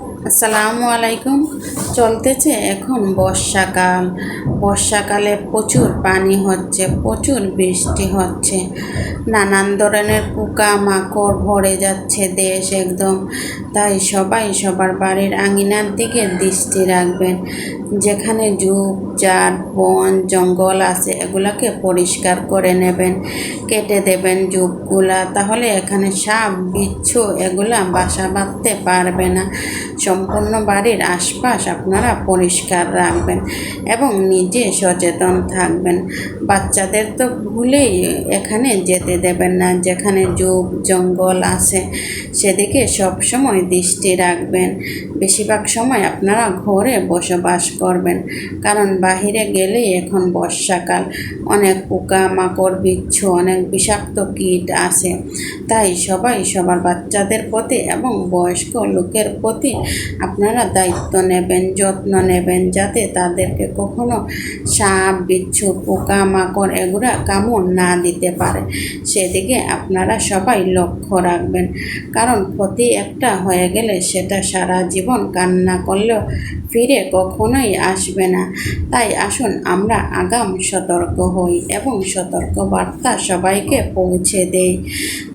আসসালামু আলাইকুম। চলতেছে এখন বর্ষাকাল। বর্ষাকালে প্রচুর পানি হচ্ছে, প্রচুর বৃষ্টি হচ্ছে। নানান ধরনের পোকা মাকড় ভরে যাচ্ছে দেশ একদম। তাই সবাই সবার বাড়ির আঙিনার দিকে দৃষ্টি রাখবেন। যেখানে ঝুপ জাট, বন, জঙ্গল আছে, এগুলাকে পরিষ্কার করে নেবেন। কেটে দেবেন ঝুপগুলা তাহলে এখানে সাপ, বিচ্ছু এগুলা বাসা বাঁধতে পারবে না। সম্পূর্ণ বাড়ির আশপাশ আপনারা পরিষ্কার রাখবেন এবং নিজে সচেতন থাকবেন। বাচ্চাদের তো ভুলেই এখানে যেতে দেবেন না, যেখানে যুগ জঙ্গল আছে, সেদিকে সবসময় দৃষ্টি রাখবেন। বেশিরভাগ সময় আপনারা ঘরে বসবাস করবেন, কারণ বাহিরে গেলেই এখন বর্ষাকাল। অনেক পোকা মাকড় বিচ্ছু, অনেক বিষাক্ত কীট আছে। তাই সবাই সবার বাচ্চাদের প্রতি এবং বয়স্ক লোকের প্রতি আপনারা দায়িত্ব নেবেন, যত্ন নেবেন, যাতে তাদেরকে কখনো সাপ, বিচ্ছু পোকা মাকড় এগুলা কামড় না দিতে পারে, সেদিকে আপনারা সবাই লক্ষ্য রাখবেন। কারণ ক্ষতি একটা হয়ে গেলে সেটা সারা জীবন কান্না করলেও ফিরে কখনোই আসবে না। তাই আসুন আমরা আগাম সতর্ক হই এবং সতর্ক বার্তা সবাইকে পৌঁছে দেই।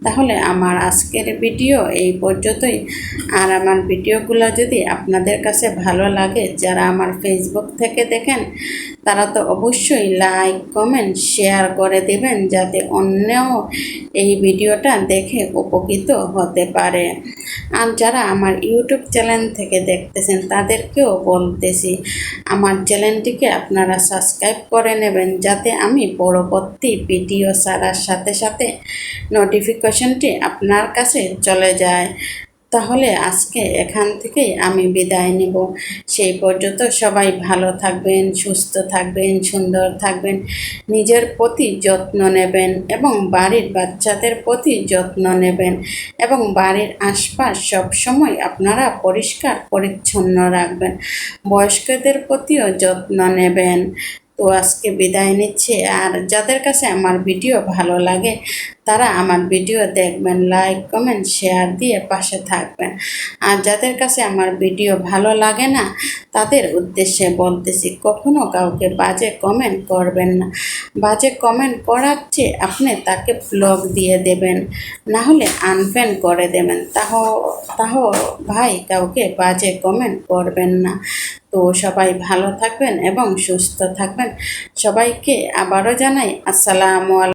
তাহলে আমার আজকের ভিডিও এই পর্যন্তই। আর আমার ভিডিওগুলো যদি আপনাদের কাছে ভালো লাগে, যারা আমার ফেসবুক থেকে দেখেন, তারা তো অবশ্যই লাইক কমেন্ট শেয়ার করে দেবেন যাতে অন্যও এই ভিডিওটা দেখে উপকৃত হতে পারে। আর যারা আমার ইউটিউব চ্যানেল থেকে দেখতেছেন, তাদেরকেও বলতেছি, আমার চ্যানেলটিকে আপনারা সাবস্ক্রাইব করে নেবেন যাতে আমি পরবর্তী ভিডিও ছাড়ার সাথে সাথে নোটিফিকেশনটি আপনার কাছে চলে যায়। তাহলে আজকে এখান থেকেই আমি বিদায় নেব। সেই পর্যন্ত সবাই ভালো থাকবেন, সুস্থ থাকবেন, সুন্দর থাকবেন, নিজের প্রতি যত্ন নেবেন এবং বাড়ির বাচ্চাদের প্রতি যত্ন নেবেন এবং বাড়ির আশপাশ সবসময় আপনারা পরিষ্কার, পরিচ্ছন্ন রাখবেন। বয়স্কদের প্রতিও যত্ন নেবেন। তো আজকে বিদায় নিচ্ছে। আর যাদের কাছে আমার ভিডিও ভালো লাগে তারা আমার ভিডিও দেখবেন লাইক কমেন্ট শেয়ার দিয়ে পাশে থাকবেন। আর যাদের কাছে আমার ভিডিও ভালো লাগে না, তাদের উদ্দেশ্যে বলতেছি, কখনো কাউকে বাজে কমেন্ট করবেন না। বাজে কমেন্ট করার চেয়ে আপনি তাকে ব্লগ দিয়ে দেবেন, না হলে আনফ্যান করে দেবেন। তাহ তাহ ভাই কাউকে বাজে কমেন্ট করবেন না। তো সবাই ভালো থাকবেন এবং সুস্থ থাকবেন। সবাইকে আবারও জানাই, আসসালামু আলাইকুম।